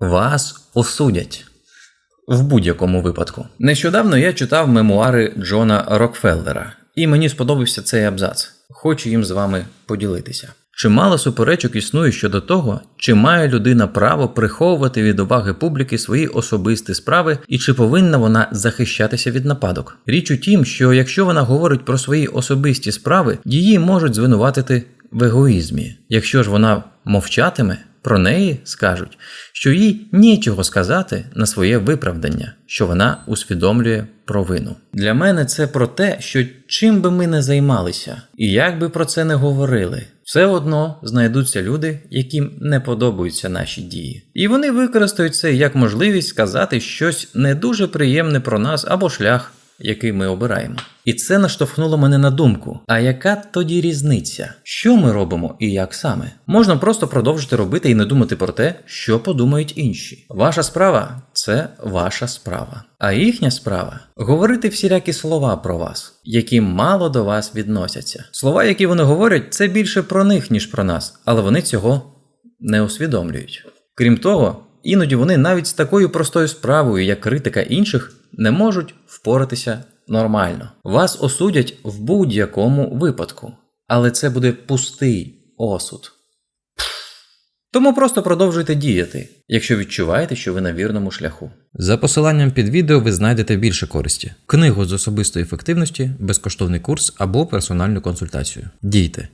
вас осудять. В будь-якому випадку. Нещодавно я читав мемуари Джона Рокфеллера, і мені сподобався цей абзац. Хочу їм з вами поділитися. Чимало суперечок існує щодо того, чи має людина право приховувати від уваги публіки свої особисті справи і чи повинна вона захищатися від нападок. Річ у тім, що якщо вона говорить про свої особисті справи, її можуть звинуватити в егоїзмі. Якщо ж вона мовчатиме, про неї скажуть, що їй нічого сказати на своє виправдання, що вона усвідомлює провину. Для мене це про те, що чим би ми не займалися, і як би про це не говорили, все одно знайдуться люди, яким не подобаються наші дії. І вони використають це як можливість сказати щось не дуже приємне про нас або шлях, який ми обираємо. І це наштовхнуло мене на думку: а яка тоді різниця? Що ми робимо і як саме? Можна просто продовжити робити і не думати про те, що подумають інші. Ваша справа це ваша справа. А їхня справа говорити всілякі слова про вас, які мало до вас відносяться. Слова, які вони говорять, це більше про них, ніж про нас, але вони цього не усвідомлюють. Крім того, іноді вони навіть з такою простою справою, як критика інших, не можуть впоратися нормально. Вас осудять в будь-якому випадку, але це буде пустий осуд. Тому просто продовжуйте діяти, якщо відчуваєте, що ви на вірному шляху. За посиланням під відео ви знайдете більше користі: книгу з особистої ефективності, безкоштовний курс або персональну консультацію. Дійте!